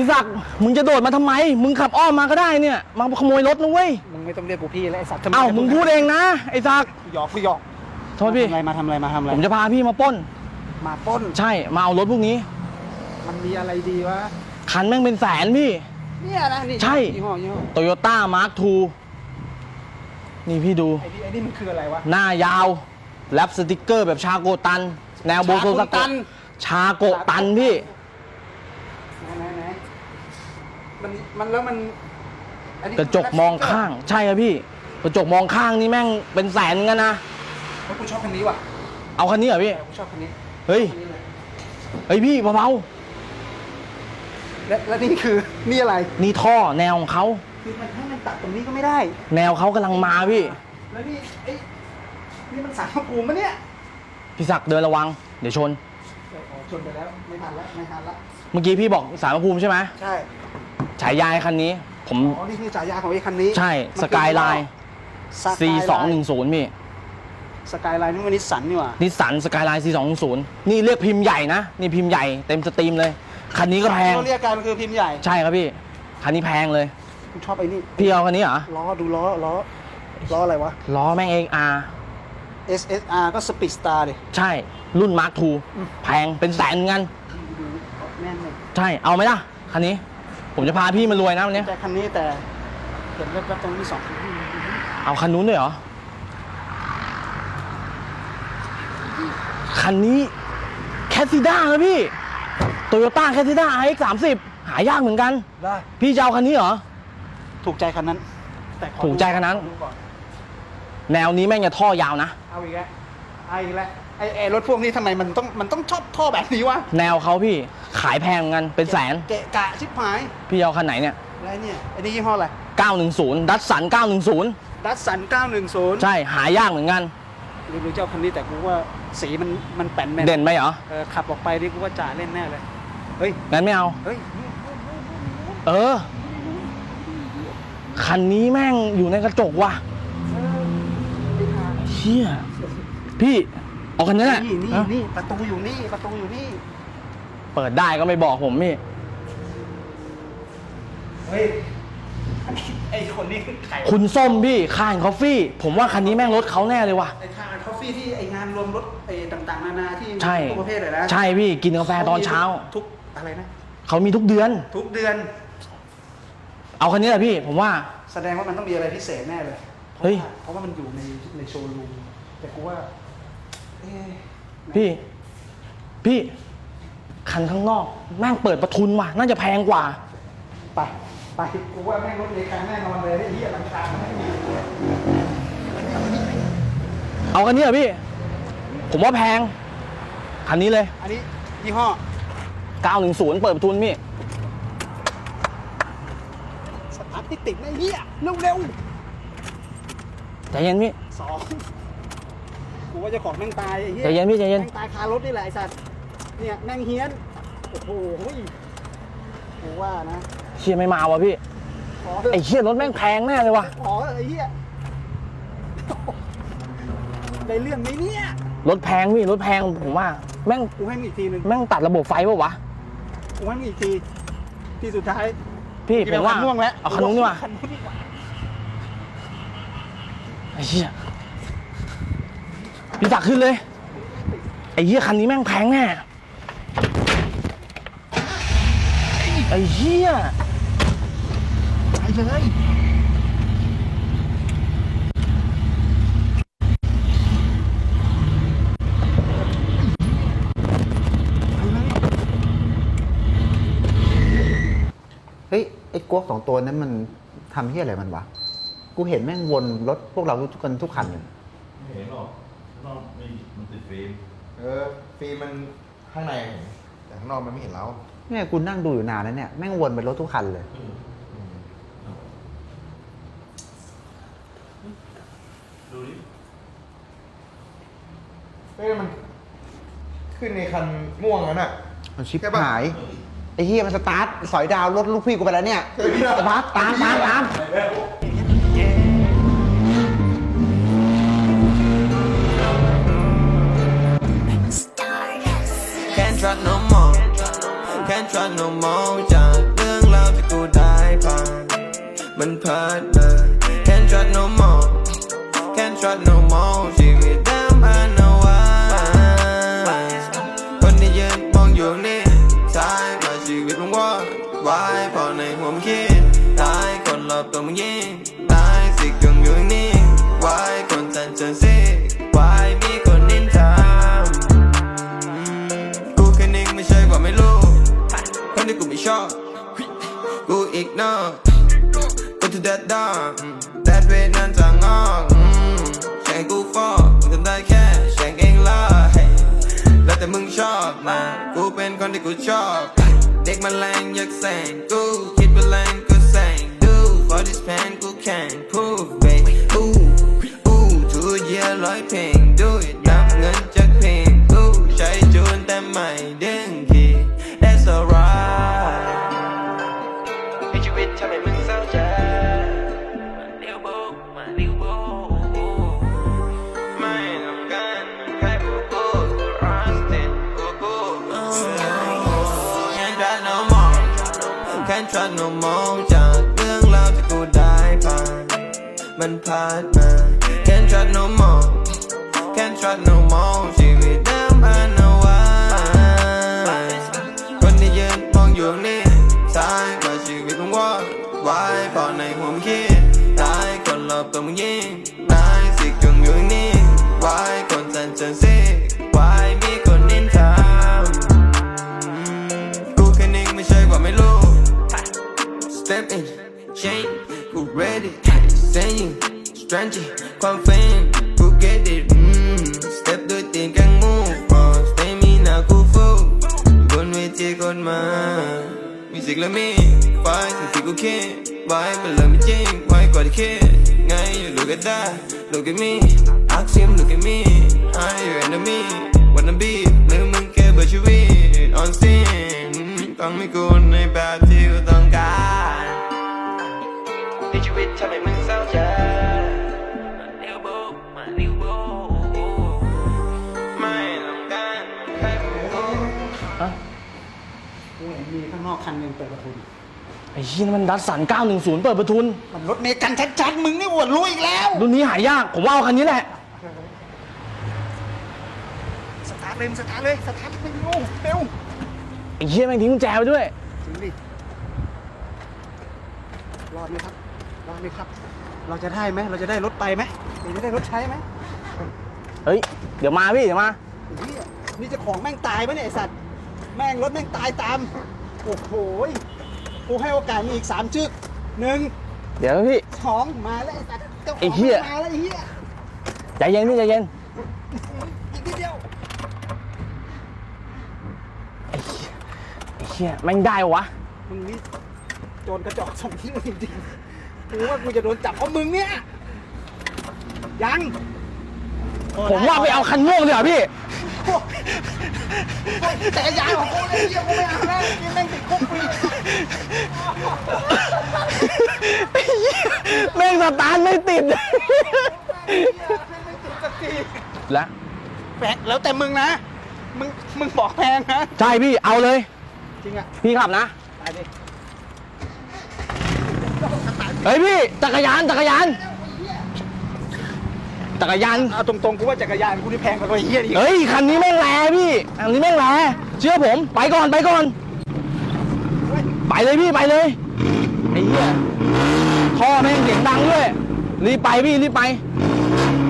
พี่ศักดิ์มึงจะโดดมาทำไม มึงขับอ้อมมาก็ได้เนี่ยมาขโมยรถนะเว้ยมึงไม่ต้องเรียกกูพี่แล้วไอ้สัตว์ทำไเอ้ามึงพูดเองนะไอ้ศักดิ์หยอกกูหยอกโทษพี่ทำอะไรมาทำอะไรมาทำอะไรผมจะพาพี่มาปล้น มาปล้นใช่มาเอารถพวกนี้ มันมีอะไรดีวะคันแม่งเป็นแสนพี่ เนี่ยนะนี่ใช่ ยี่ห้อยี่ห้อโตโยต้ามาร์คทูนี่พี่ดู ไอ้นี่ไอ้นี่มันคืออะไรวะ หน้ายาวแรปสติกเกอร์แบบชาโกตัน แนวโบโซสชาโกตักนชาโกตันพี่ ไหนไหนไหน มันมันแล้วมันอันนี้กระจกมองข้าง ใช่ครับพี่ กระจกมองข้างนี่แม่งเป็นแสนกันนะเพราะกูชอบคันนี้ว่ะเอาคันนี้เหรอพี่แต่กูชอบคันนี้เฮ้ย คันนี้เลยเฮ้ยพี่เบาและและนี่คือนี่อะไร ๆนี่ท่อแนวของเขา คือมันให้มันตัดตรงนี้ก็ไม่ได้ แนวเขากำลังมาพี่ แล้วนี่ไอ้นี่มันสารพระภูมิมะเนี่ยพี่ศักดิ์เดินระวัง เดี๋ยวชนเอออ๋อชนไปแล้วไม่ทันแล้วไม่ทันละ เมื่อกี้พี่บอกสารพระภูมิใช่ไหม ใช่ ฉายายคันนี้ ผมอ๋อนี่คือฉายาของไอ้คันนี้ใช่มันสคือกายไลน์สกาย C 2 1 0พี่สกายไลน์นี่มันนิสสันนี่หว่านิสสันสกายไลน์ C 2 1 0นี่เรียกพิมพ์ใหญ่นะนี่พิมพ์ใหญ่เต็มสตรีมเลย คันนี้ก็แพงเขาเรียกกันมันคือพิมพ์ใหญ่ใช่ครับพี่ คันนี้แพงเลยกูชอบไอ้นี่พี่เอาคันนี้เหรอล้อดูล้อล้อล้ออะไรวะล้อแม่งเอง R SSR ก็สปีดสตาร์ดิใช่รุ่น Mark II แพงเป็นแสนเงินดูแน่นเลยใช่เอาไหมล่ะคันนี้ ผมจะพาพี่มารวยนะวันนี้ แต่คันนี้แต่เห็นแว๊บๆตรงนี้สองเอาคันนู้นด้วยเหรอ คันนี้แคสซิด้าครับพี่โตโยต้าแคสซิด้า RX 30หายากเหมือนกัน ได้พี่จะเอาคันนี้เหรอ ถูกใจคันนั้น แต่ขอถูกใจคันนั้นดูก่อแนวนี้แม่งจะท่อยาวนะ เอาอีกแล้ว เอาอีกแล้วไอ้ไอ้รถพวกนี้ทำไมมันต้องมันต้องชอบท่อแบบนี้วะแนวเขาพี่ขายแพงเหมือนกันเป็นแสน เกะกะชิบหายพี่เอาคันไหนเนี่ย แล้วเนี่ยไอ้นี่ยี่ห้ออะไร910 ดัตสัน 910 ดัสสัน910ใช่หายากเหมือนกัน หรือเจ้าคันนี้แต่กูว่าสีมันมันแป่นแมนเด่นไหมเหรอ เออขับออกไปนี่กูว่าจ่าเล่นแน่เลยเฮ้ยงั้นไม่เอา เฮ้ยเออ คันนี้แม่งอยู่ในกระจกว่ะเชี่ย พี่เอาคันนี้แหละนี่นี่ฮะนี่ประตูอยู่นี่ประตูอยู่นี่ เปิดได้ก็ไม่บอกผมพี่เฮ้ยอันนี้ไอ้คนนี้คือใครคุณส้มพี่คานคอฟฟี่ ผมว่าคันนี้แม่งรถเขาแน่เลยว่ะไอ้ทางคอฟฟี่ที่ไอ้งานรวมรถไอ้ต่างๆนานาที่ใช่ทุกประเภทเลยนะใช่พี่กินกาแฟตอนเช้า ทุกอะไรนะเขามีทุกเดือน ทุกเดือน เอาคันนี้แหละพี่ ผมว่า แสดงว่ามันต้องมีอะไรพิเศษแน่เลยเฮ้ยเพราะว่ามันอยู่ในในโชว์รูมแต่กูว่าเอ๊ะ พี่ พี่ คันข้างนอกแม่งเปิดประทุนว่ะ น่าจะแพงกว่า ไป ไปกูว่าแม่งรถเลขาแน่นอนเลยไอ้เหี้ยหลังคาไม่มีเอาคันนี้เหรอพี่ ผมว่าแพง คันนี้เลย อันนี้ยี่ห้อ 910 เปิดประทุนพี่ สตาร์ทไม่ติดนะไอ้เหี้ยเร็วเร็วใจเย็นพี่ๆสอง กูว่าเจะของแม่งตายไอ้เหี้ยใจเย็นพี่ใจเย็น แม่งตายคารถนี่แหละไอ้สัตว์เนี่ยแม่งเฮี้ยนโอ้โหกูว่านะเชี่ยไม่มาวะพี่ ขอเถอะไอ้เชี่ยรถแม่งแพงแน่เลยว่ะขอเถอะไอ้เหี้ยได้เรื่องไหมเนี่ยรถแพงพี่รถแพงผมว่า แม่งกูให้มึงอีกทีหนึ่งแม่งตัดระบบไฟป่าวะกูให้มึงอีกทีที่สุดท้ายพี่ผมว่าคันม่วงแล้วเอาคันนู้นดีกว่าคันนู้นดีกว่าไอ้เชี่ย พี่ตักขึ้นเลย ไอ้เหี้ยคันนี้แม่งแพงแน่ไอ้เหี้ยไปเลยเฮ้ย ไอ้กวกสองตัวนั้นมันทำเฮี้ยอะไรมันวะ กูเห็นแม่งวนรถพวกเราทุกคนทุกคันเลย ไม่เห็นหรอกข้าง นอกไม่มันติดฟิล์มเออฟิล์มมันข้างในเห็นแต่ข้างนอกมันไม่เห็นเราเนี่ยกูนั่งดูอยู่นานแล้วเนี่ยแม่งวนไปรถทุกคันเลยดูดิเฮ้ยมัน ขึ้นในคันม่วงนั้นอะ มันชิปใช่ปะหายไอ้เฮียมันสตาร์ทสอยดาวรถลูกพี่กูไปแล้วเนี่ยสตาร์ทตามตามตาม พันเอามองจากเรื่องราวที่กูได้ผ่ามันพัดมา Can't trust no more Can't trust no more ชีวิตเดิมพันเอาไว้คนที่ยืนมองอยู่นี่สายมาชีวิตมึงว่าไว้พอในหัวมึงคิดตายคนรอบตัวมึงยิ่งตายสิกยังอยู่นี่ไว้คนแต่จอสิ กูอีกนอก go to that dog that way นั้นจะงอกอืมแข่งกูฟอกกูทำได้แค่แข่งเองล่ะแล้วแต่มึงชอบมา กูเป็นคนที่กูชอบ เด็กมันแรงอยากแสงกู คิดว่าแรงกูแสงดู for this pen กูแข่งพู ฉันมองจากเรื่องราวที่กูได้ผ่านมันผ่านมา Can't try no more Can't try no more ชีวิต stranger ความเฟงกู get it อืม step ด้วยตีนกัง move on stay me หน้ากู full บนเวทีคนมามีสิกและมีไฟสิ่งที่กูคิดไว้มันเลยไม่จริงไว้กว่าที่คิดไง you look at that look at me ask him look at me I your enemy wanna be หรือมึงแค่เบื่อชีวิต on scene ต้องมีกูในแบบที่กูต้องการในชีวิตทำให้มึงเศร้าใจ มีข้างนอกคันหนึ่งเปิดประทุน ไอ้เหี้ยนี่มันดัสสัน 910 เปิดประทุน มันรถเมกันชัดๆ มึงนี่อวดรู้อีกแล้ว รุ่นนี้หายาก ผมว่าเอาคันนี้แหละ สตาร์ทเลยมึงสตาร์ทเลย สตาร์ทไปเร็วเร็วไอ้เหี้ยแม่งทิ้งกุญแจไปด้วย จริงดิ รอดไหมครับ รอดไหมครับ เราจะได้ไหม เราจะได้รถไปไหมเราจะได้รถใช้ไหมเฮ้ย เดี๋ยวมาพี่ เดี๋ยวมา ไอ้เหี้ยนี่เจะของแม่งตายปะเนี่ยไอสัตว์ แม่งรถแม่งตายตาม โอ้โหยกูให้โอกาสมีอีกสามจึกหนึ่งเดี๋ยวนะพี่ สองมาแล้วไอสัตว์เจ้าขไอ้องเหี้ยมาแล้วไอ้เหี้ยใจเย็นพี่ใจเย็นอีกนิดเดียวไอ้เหี้ยแม่งได้วะ มึงนี่โจรกระจอกสองที่จริงๆกูว่ากูจะโดนจับเพราะมึงเนี่ยยังโอ้ผมว่าไปเอาคันม่วงดีกว่าพี่ โอ้ยโอ้ย จักรยานของกูเลยเหี้ยกูไม่เอาแล้วยังแม่งติดคุกฟรีแม่งสตาร์ทไม่ติดไม่ติด สักทีแล้ว แพงแล้วแต่มึงนะ มึง มึงบอกแพงนะ ใช่พี่เอาเลย จริงอะพี่ขับนะไปดิ เฮ้ยพี่จักรยานจักรยาน จักรยาน เอาตรงๆกูว่าจักรยานกูนี่แพงกว่ารถไอ้เหี้ยอีกเฮ้ย คันนี้แม่งแรงพี่ คันนี้แม่งแรงเชื่อผม ไปก่อน ไปก่อน ไปเลยพี่ ไปเลย ไอ้เหี้ยท่อแม่งเสียงดังด้วย รีบไปพี่ รีบไปไ